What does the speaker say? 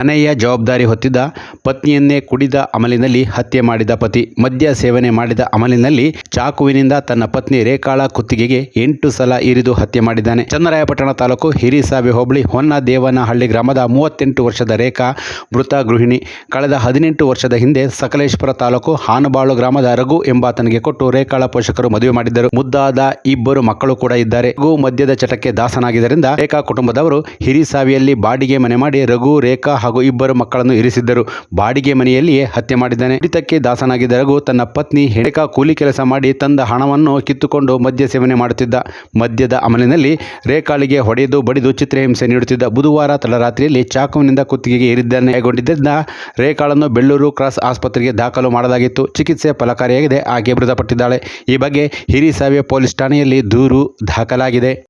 ಮನೆಯ ಜವಾಬ್ದಾರಿ ಹೊತ್ತಿದ್ದ ಪತ್ನಿಯನ್ನೇ ಕುಡಿದ ಅಮಲಿನಲ್ಲಿ ಹತ್ಯೆ ಮಾಡಿದ ಪತಿ, ಮದ್ಯ ಸೇವನೆ ಮಾಡಿದ ಅಮಲಿನಲ್ಲಿ ಚಾಕುವಿನಿಂದ ತನ್ನ ಪತ್ನಿ ರೇಖಾಳ ಕುತ್ತಿಗೆಗೆ ಎಂಟು ಸಲ ಇರಿದು ಹತ್ಯೆ ಮಾಡಿದ್ದಾನೆ. ಚನ್ನರಾಯಪಟ್ಟಣ ತಾಲೂಕು ಹಿರಿಸಾವೆ ಹೋಬಳಿ ಹೊನ್ನದೇವನಹಳ್ಳಿ ಗ್ರಾಮದ ಮೂವತ್ತೆಂಟು ವರ್ಷದ ರೇಖಾ ಮೃತ ಗೃಹಿಣಿ. ಕಳೆದ ಹದಿನೆಂಟು ವರ್ಷದ ಹಿಂದೆ ಸಕಲೇಶ್ಪುರ ತಾಲೂಕು ಹಾನುಬಾಳು ಗ್ರಾಮದ ರಘು ಎಂಬಾತನಿಗೆ ಕೊಟ್ಟು ರೇಖಾಳ ಪೋಷಕರು ಮದುವೆ ಮಾಡಿದ್ದರು. ಮುದ್ದಾದ ಇಬ್ಬರು ಮಕ್ಕಳು ಕೂಡ ಇದ್ದಾರೆ. ರಘು ಮದ್ಯದ ಚಟಕ್ಕೆ ದಾಸನಾಗಿದ್ದರಿಂದ ರೇಖಾ ಕುಟುಂಬದವರು ಹಿರಿಸಾವಿಯಲ್ಲಿ ಬಾಡಿಗೆ ಮನೆ ಮಾಡಿ ರಘು, ರೇಖಾ ಹಾಗೂ ಇಬ್ಬರು ಮಕ್ಕಳನ್ನು ಇರಿಸಿದ್ದರು. ಬಾಡಿಗೆ ಮನೆಯಲ್ಲಿಯೇ ಹತ್ಯೆ ಮಾಡಿದ್ದಾನೆ. ಹಿಡಿತಕ್ಕೆ ದಾಸನಾಗಿದ್ದ ರಘು ತನ್ನ ಪತ್ನಿ ಹೆಣಕ ಕೂಲಿ ಕೆಲಸ ಮಾಡಿ ತಂದ ಹಣವನ್ನು ಕಿತ್ತುಕೊಂಡು ಮದ್ಯ ಸೇವನೆ ಮಾಡುತ್ತಿದ್ದ. ಮದ್ಯದ ಅಮಲಿನಲ್ಲಿ ರೇಖಾಳಿಗೆ ಹೊಡೆದು ಬಡಿದು ಚಿತ್ರಹಿಂಸೆ ನೀಡುತ್ತಿದ್ದ. ಬುಧವಾರ ತಡರಾತ್ರಿಯಲ್ಲಿ ಚಾಕುವಿನಿಂದ ಕುತ್ತಿಗೆಗೆ ಇರಿದ್ದಾನೆ ಕೈಗೊಂಡಿದ್ದರಿಂದ ರೇಖಾಳನ್ನು ಬೆಳ್ಳೂರು ಕ್ರಾಸ್ ಆಸ್ಪತ್ರೆಗೆ ದಾಖಲು ಮಾಡಲಾಗಿತ್ತು. ಚಿಕಿತ್ಸೆ ಫಲಕಾರಿಯಾಗಿದೆ. ಆಕೆ ಮೃತಪಟ್ಟಿದ್ದಾಳೆ. ಈ ಬಗ್ಗೆ ಹಿರಿಸಾವೆ ಪೊಲೀಸ್ ಠಾಣೆಯಲ್ಲಿ ದೂರು ದಾಖಲಾಗಿದೆ.